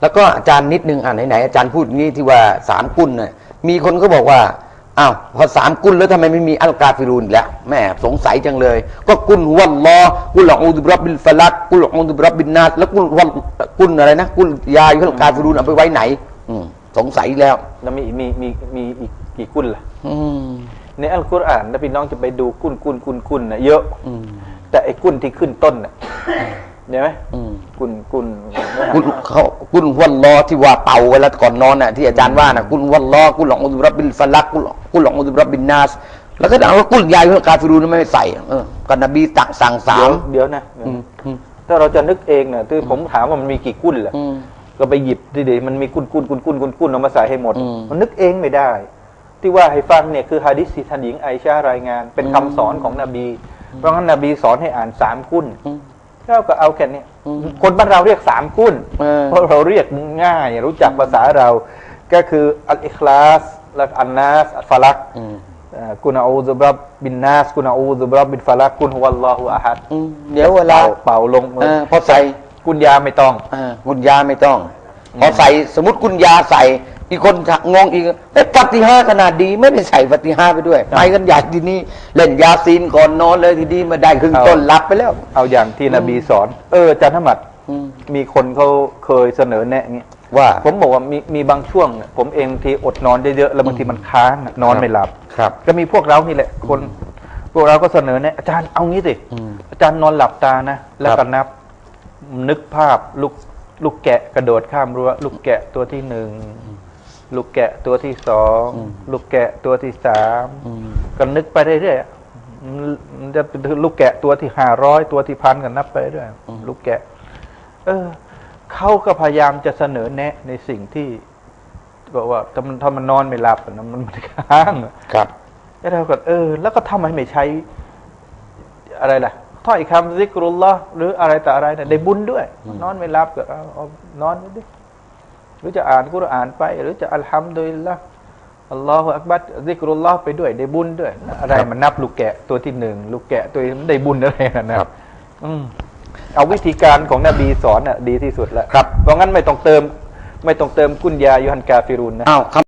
แล้วก็อาจารย์นิดนึงอ่าไหนๆอาจารย์พูดงี้ที่ว่าสามกุลน่ะมีคนก็บอกว่าอ้าวพอสามกุลแล้วทำไมไม่มีอัลกาฟิรูนอีกแล้วแม่สงสัยจังเลย ก็กุลวัลลอฮ์กุลอูดุบรับบิลฟลักกุลอูดุบรับบินนัสแล้วกุลวัลกุลอะไรนะกุลยายุลกาฟิรูนเอาไปไว้ไหน อืมสงสัยอีกแล้วแล้วมีมีมีมีอีกกี่กุลล่ะอืมในอัลกุรอานถ้าพี่น้องจะไปดูกุลกุลกุลกุลนะเยอะอืมแต่ไอ้กุลที่ขึ้นต้นน่ะ เห็นไหมอืมกุลกุลกุลเขากุลวัลลอฮ์ที่ว่าเป่าเวลาก่อนนอนน่ะที่อาจารย์ว่าน่ะกุลวัลลอฮ์กุลอูดุบรับบิลฟลักกุลกุลอูดุบรับบินนัสแล้วก็ถามว่ากุลยายุลกาฟิรูนไม่ใส่เออก็นบีตักสั่งสาเดี๋ยมวเดี๋ยวนะอืมอืมถ้าเราจะนึกเองเนี่ยที่ผมถามว่ามันมีกี่กุลล่ะอืมก็ไปหยิบดิเดมันมีกุลกุลกุลกุลกุลกุลเอามาใส่ให้หมดอืมมันนึกเองไม่ได้ ที่ว่าให้ฟังเนี่ยคือฮะดิษที่ท่านหญิงไอชารายงาน เป็นคำสอนของนบี เพราะงั้นนบีสอนให้อ่านสามกุลอืม เราก็เอาแค่เนี้ยอืมคนบ้านเราเรียกสามกุลเออเพราะเราเรียกง่าย รู้จักภาษาเรา ก็คืออัลอิคลาสและอันนัสอัลฟาลักอืมอ่ากุนอูซุบรับบินนัสกุนอูซุบรับบินฟาลักกุนฮุวัลลอฮุอะฮัดอืมเดี๋ยวเวลาเป่าเป่าลงมืเออพอใส่กุนยาไม่ต้องเออกุญยาไม่ต้อง พอใส่สมมติกุญยาใส่ อีกคนงงอีกเอ๊ะฟัติฮาขนาดดีไม่ได้ใส่ฟัติฮาไปด้วยไปกันใหญ่ทีนี้เล่นยาซีนก่อนนอนเลยทีนี้มาได้ครึ่งเอาต้นรับไปแล้ว เอาอย่างที่นบีสอน เอออาจารย์ธรรมัดอืมมีคนเขาเคยเสนอแนะอย่างงี้ว่า ผมบอกว่ามีมีบางช่วงเนี่ยผมเองบางทีอดนอนเยอะๆแล้วบางทีมันค้างอะนอนไม่หลับครับก็มีพวกเรานี่แหละ คนพวกเราก็เสนอแนะอาจารย์เอางี้สิอืมอาจารย์นอนหลับตานะแล้วครัก็บนับนึกภาพลูกลูกแกะกระโดดข้ามรั้วลูกแกะตัวที่หนึ่ง ลูกแกะตัวที่สองลูกแกะตัวที่สามอืมก็นึกไปเรื่อยๆอะมันมันจะเป็นลูกแกะตัวที่ห้าร้อยตัวที่พันกันนับไปเรื่อยลูกแกะ เออเขาก็พยายามจะเสนอแนะ ในสิ่งที่บอกว่าถ้ามันถ้ามันนอนไม่หลับอะนะมันมันค้างอะครับแล้วเราก็เออ แล้วก็ทำไมไม่ใช้ อะไรล่ะถ้อยคำซิกรุลละหรืออะไรแต่อะไรเนี่ยได้บุญด้วย นอนไม่หลับก็เอาเอานอนไปดิ หรือจะอ่านกุรอานไป หรือจะอัลฮัมดุลิลละอัลลอฮฺอักบัรซิกรุลละไปด้วยได้บุญด้วย อะไรมันนับลูกแกะตัวที่หนึ่งลูกแกะตัวนี้มันได้บุญอะไรนะนะครับอืมเอาวิธีการของนบีสอนน่ะดีที่สุดแล้วครับเพราะงั้นไม่ต้องเติม ไม่ต้องเติมกุญยายุฮันกาฟิรุนนะอ้าว